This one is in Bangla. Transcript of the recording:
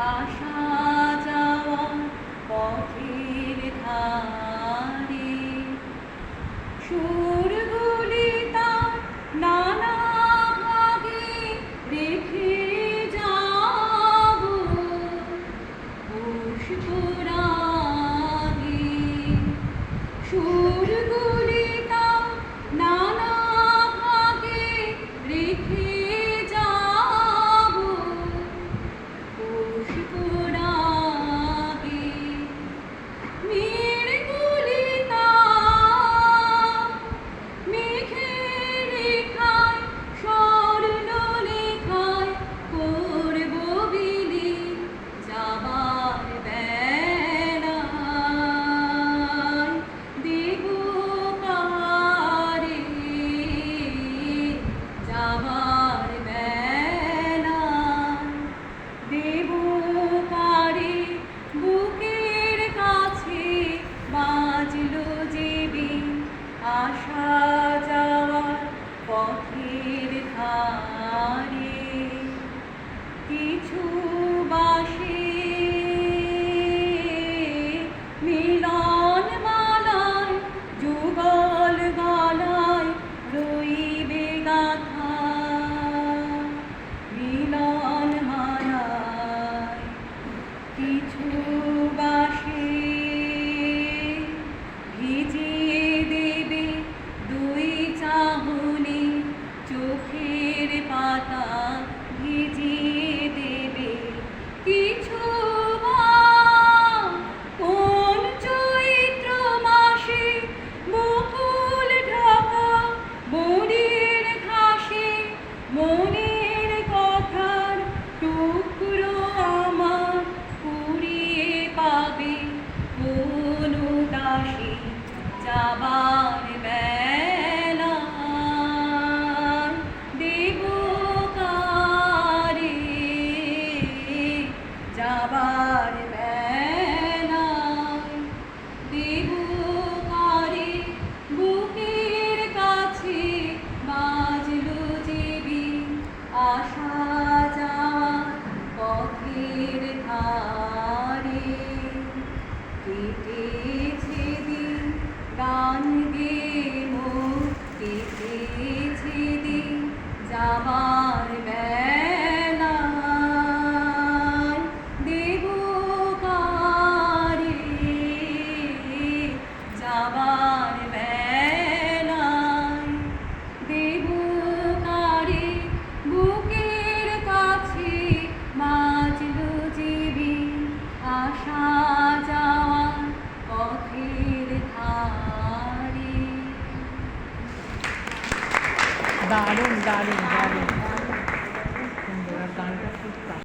আসা যাওয়া পথের ধারে। সুর পাতা ভিজিয়ে দেবে। কিছু কোন চৈত্র মাসে বকুল ঢাকা বনের ঘাসে মনের কথার টুকরো আমার কুড়িয়ে পাবে। কোন দাসী যাবার gone. ด่大ด้วง